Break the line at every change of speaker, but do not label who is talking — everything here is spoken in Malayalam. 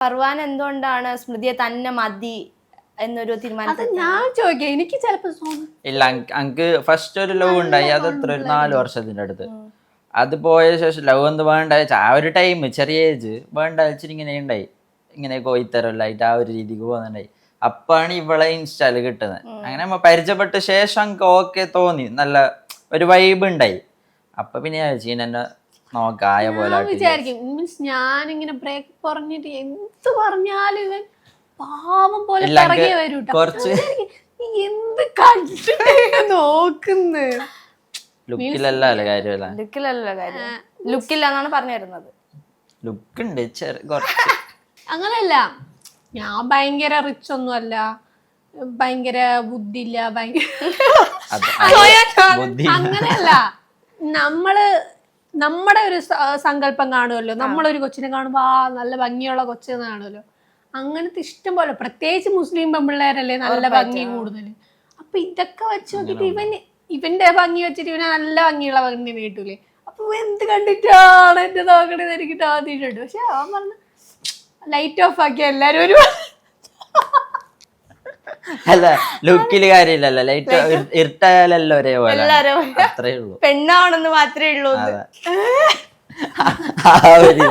ഫർവാൻ എന്തുകൊണ്ടാണ് സ്മൃതിയെ തന്നെ മതി എന്നൊരു
അത്
തീരുമാനത്തിൽ
ഞാൻ ചോദിക്കാം. എനിക്ക് ചിലപ്പോ
ഇല്ല അങ്ക് ഫസ്റ്റ് ഒരു ലവ് ഉണ്ടായി. അത് എത്ര ഒരു നാല് വർഷത്തിന്റെ അടുത്ത്. അത് പോയ ശേഷം ലവ് എന്ത് വേണ്ട വെച്ചാ ആ ഒരു ടൈം ചെറിയ ഏജ് വേണ്ട വെച്ചിട്ട് ഇങ്ങനെ ഉണ്ടായി. ഇങ്ങനെ കോയിത്തരല്ലായിട്ട് ആ ഒരു രീതിക്ക് പോകുന്നുണ്ടായി. അപ്പാണ് ഇവളെ ഇൻസ്റ്റാൽ കിട്ടുന്നത് അങ്ങനെ നമ്മ പരിചയപ്പെട്ട ശേഷം എനിക്ക് ഓക്കെ തോന്നി. നല്ല ഒരു വൈബ് ഉണ്ടായി. അപ്പൊ പിന്നെ ഞാൻ വിചാരിച്ചു ഇനി എന്നെ നോക്കായ പോലെ
ഞാൻ
ഇങ്ങനെ
വിചാരിക്കും മീൻസ് ഞാനിങ്ങനെ ബ്രേക്ക് പറഞ്ഞിട്ട് എന്ത് പറഞ്ഞാലും ഇവൻ പാവം പോലെ വരും ട്ടോ.
കുറച്ച്
ഞാൻ എന്ത് കണ്ടിട്ട് നോക്കുന്നു?
ലുക്കിലല്ല കാര്യമല്ല.
ലുക്കിലല്ലോ കാര്യം. ലുക്കില്ല എന്നാണ് പറഞ്ഞു
ലുക്ക് ഉണ്ട് കുറച്ച്.
ഞാൻ ഭയങ്കര റിച്ച് ഒന്നും അല്ല. ഭയങ്കര ബുദ്ധിയില്ല ഭയങ്കര അങ്ങനെയല്ല നമ്മൾ നമ്മുടെ ഒരു സങ്കല്പം കാണുമല്ലോ. നമ്മളൊരു കൊച്ചിനെ കാണുമ്പോ ആ നല്ല ഭംഗിയുള്ള കൊച്ചെന്ന് കാണുമല്ലോ. അങ്ങനത്തെ ഇഷ്ടം പോലെ പ്രത്യേകിച്ച് മുസ്ലിം പെൺപിള്ളേരല്ലേ നല്ല ഭംഗി കൂടുതൽ അപ്പൊ ഇതൊക്കെ വെച്ച് നോക്കിട്ട് ഇവൻ ഇവന്റെ ഭംഗി വെച്ചിട്ട് ഇവന് നല്ല ഭംഗിയുള്ള ഭംഗി കിട്ടൂലേ. അപ്പൊ എന്ത് കണ്ടിട്ടാണ് എന്റെ നോക്കണെന്ന് എനിക്ക് തോന്നിയിട്ടുണ്ട് പക്ഷെ അവൻ പറഞ്ഞു ലൈറ്റ് ഓഫ് ആക്കിയ എല്ലാരും ഒരു
അല്ല ലുക്കിൽ കാര്യമില്ലല്ലോ. ലൈറ്റ് ഇരുട്ടായാലല്ലോ ഒരേപോലെ. അത്രേ ഉള്ളൂ.
പെണ്ണാണെന്ന് മാത്രമേ ഉള്ളൂ.
ആ ഒരു